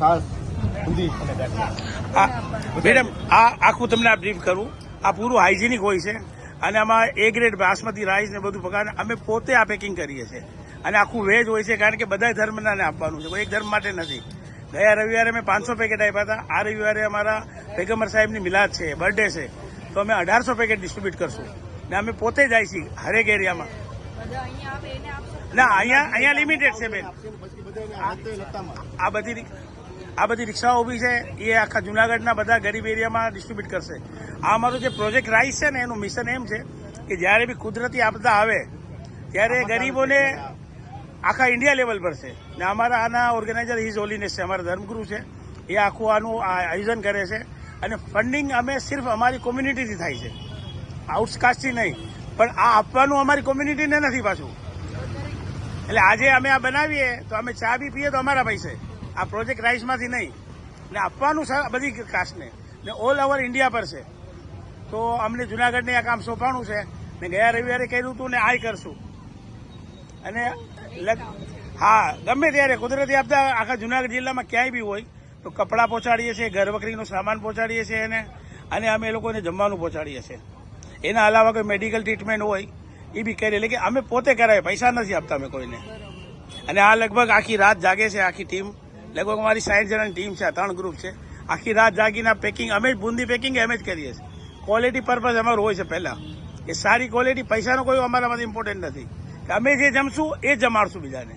છાશ અને ગાંઠિયા મેડમ આ આખું તમને આ બ્રીફ કરું. આ પૂરું હાઇજેનિક હોય છે. અને આમાં એ ગ્રેડ બાસમતી રાઈસ ને બધું પકાવે અમે પોતે આ પેકિંગ કરીએ છીએ. અને આખું વેજ હોય છે કારણ કે બધા ધર્મના આપવાનું છે. કોઈ એક ધર્મ માટે નથી. ગયા રવિવારે મેં પાંચસો પેકેટ આપ્યા હતા. આ રવિવારે અમારા પેગમ્બર સાહેબની મિલાદ છે બર્થડે છે. તો અમે અઢારસો પેકેટ ડિસ્ટ્રીબ્યુટ કરશું. ને અમે પોતે જાય છીએ હરેક એરિયામાં. ના અહીંયા અહીંયા લિમિટેડ છે બેન. આ બધી આ બધી રિક્ષાઓ ઊભી છે એ આખા જુનાગઢના બધા ગરીબ એરિયામાં ડિસ્ટ્રીબ્યુટ કરશે. આ અમારો જે પ્રોજેક્ટ રાઈસ છે ને એનું મિશન એમ છે કે જ્યારે બી કુદરતી આપદા આવે ત્યારે ગરીબોને આખા ઇન્ડિયા લેવલ પર છે. ને અમારા આના ઓર્ગેનાઇઝર હિઝ હોલીનેસ છે અમારા ધર્મગુરુ છે. એ આખું આનું આયોજન કરે છે. અને ફંડિંગ અમે સિર્ફ અમારી કોમ્યુનિટીથી થાય છે. આઉટકાસ્ટથી નહીં પણ આ આપવાનું અમારી કોમ્યુનિટીને નથી પાછું. એટલે આજે અમે આ બનાવીએ તો અમે ચા બી પીએ તો અમારા પૈસે. આ પ્રોજેક્ટ રાઇસમાંથી નહીં. ને આપવાનું બધી કાસ્ટને ને ઓલ ઓવર ઇન્ડિયા પર છે. તો અમને જુનાગઢને આ કામ સોંપાણું છે. ને ગયા રવિવારે કર્યું હતું ને આય કરશું. અને હા, ગમે ત્યારે. કુદરતી આપદા આખા જુનાગઢ જિલ્લામાં ક્યાંય બી હોય, તો કપડાં પહોંચાડીએ છીએ, ઘર વકરીનો સામાન પહોંચાડીએ છીએ એને. અને અમે લોકોને જમવાનું પહોંચાડીએ છીએ. એના અલાવા કોઈ મેડિકલ ટ્રીટમેન્ટ હોય, એ બી કરી એટલે કે અમે પોતે કરાવીએ. પૈસા નથી આપતા અમે કોઈને. અને આ લગભગ આખી રાત જાગે છે, આખી ટીમ લગભગ અમારી સાઠ જણાની ટીમ છે ત્રણ ગ્રુપ છે. આખી રાત જાગીને પેકિંગ અમે જ બુંદી પેકિંગ અમે જ કરીએ છીએ. ક્વોલિટી પર્પઝ અમારું હોય છે પહેલાં. એ સારી ક્વોલિટી પૈસાનો કોઈ અમારામાંથી ઇમ્પોર્ટન્ટ નથી. કે અમે જે જમશું, એ જ જમાડશું બીજાને.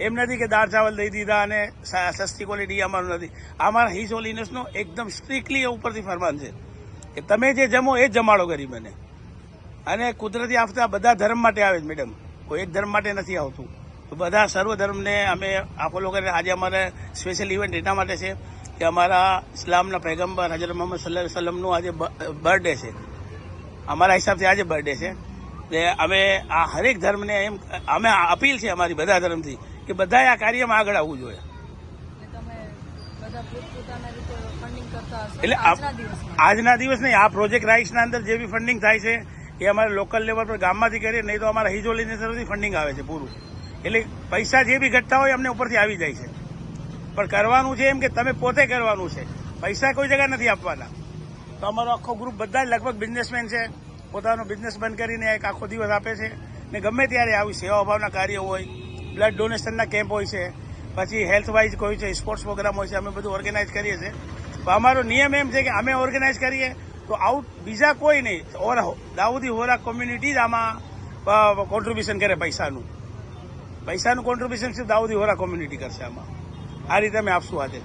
એમ નથી કે દાળ ચાવલ દઈ દીધા અને સસ્તી ક્વોલિટી અમારું નથી. અમારા હિસ હોલીનેસનો એકદમ સ્ટ્રિક્ટલી ઉપરથી ફરમાન છે. કે તમે જે જમો, એ જ જમાડો ગરીબને. અને કુદરતી આફતા બધા ધર્મ માટે આવે છે મેડમ કોઈ એક ધર્મ માટે નથી આવતું. બધા સર્વ ધર્મને અમે આ ફોલો કરીને આજે અમારે સ્પેશિયલ ઇવેન્ટ એટલા માટે છે કે અમારા ઇસ્લામના પૈગંબર હજરત મોહમ્મદ સલ્લા વસલમનું આજે બર્થડે છે. અમારા હિસાબથી આજે બર્થડે છે. તે અમે આ હરેક ધર્મને એમ અમે અપીલ છે અમારી બધા ધર્મથી કે બધાએ આ કાર્યમાં આગળ આવવું જોઈએ. એટલે આજના આજના દિવસ નહીં આ પ્રોજેક્ટ રાઇટ્સના અંદર જે બી ફંડિંગ થાય છે એ અમારે લોકલ લેવલ પર ગામમાંથી કરીએ નહીં તો અમારા હિજોલીની તરફથી ફંડિંગ આવે છે પૂરું. એટલે પૈસા જે બી ઘટતા હોય અમને ઉપરથી આવી જાય છે. પણ કરવાનું છે એમ કે તમે પોતે કરવાનું છે. પૈસા કોઈ જગ્યા નથી આપવાના. તો અમારો આખો ગ્રુપ બધા જ લગભગ બિઝનેસમેન છે. પોતાનો બિઝનેસ બંધ કરીને એક આખો દિવસ આપે છે. ને ગમે ત્યારે આવી સેવા ભાવના કાર્ય હોય બ્લડ ડોનેશનના કેમ્પ હોય છે, પછી હેલ્થ વાઇઝ કોઈ છે સ્પોર્ટ્સ પ્રોગ્રામ હોય છે, અમે બધું ઓર્ગેનાઇઝ કરીએ છીએ. અમારો નિયમ એમ છે કે અમે ઓર્ગેનાઇઝ કરીએ તો આઉટ બીજા કોઈ નહીં. ઓર દાઉદી હોરા કોમ્યુનિટી જ આમાં કોન્ટ્રીબ્યુશન કરે પૈસાનું. પૈસાનું કોન્ટ્રીબ્યુશન સિર્ફ દાઉદી હોરા કોમ્યુનિટી કરશે આમાં? આ રીતે અમે આપશું આજે